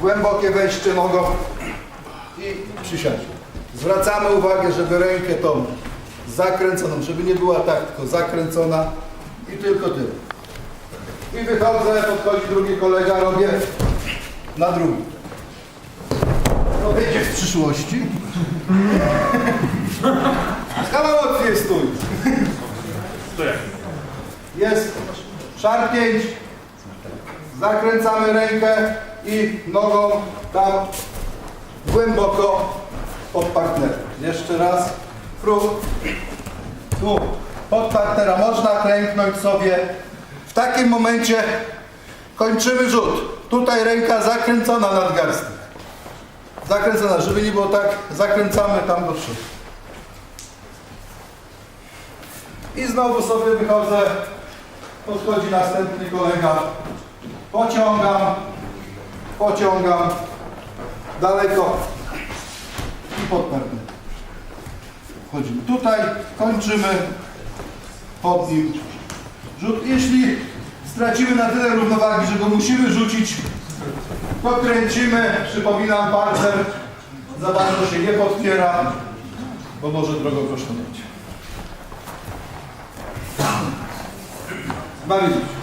głębokie wejście nogą i przysiąść. Zwracamy uwagę, żeby rękę tą zakręconą, żeby nie była tak, tylko zakręcona i tylko tyle. I wychodzę, podchodzi drugi kolega, robię na drugi. No będzie w przyszłości. Skala mocniej stój. Jest szarpięć. Zakręcamy rękę i nogą tam głęboko pod partnera. Jeszcze raz. Prób. Tu pod partnera można klęknąć sobie. W takim momencie kończymy rzut. Tutaj ręka zakręcona nadgarstek. Zakręcona, żeby nie było tak, zakręcamy tam do przodu. I znowu sobie wychodzę, podchodzi następny kolega, pociągam, pociągam, daleko i pod. Wchodzimy tutaj, kończymy pod nim rzut. Jeśli stracimy na tyle równowagi, że go musimy rzucić, to kręcimy, przypominam, partner za bardzo się nie podpiera, bo może drogo kosztować. Bawić.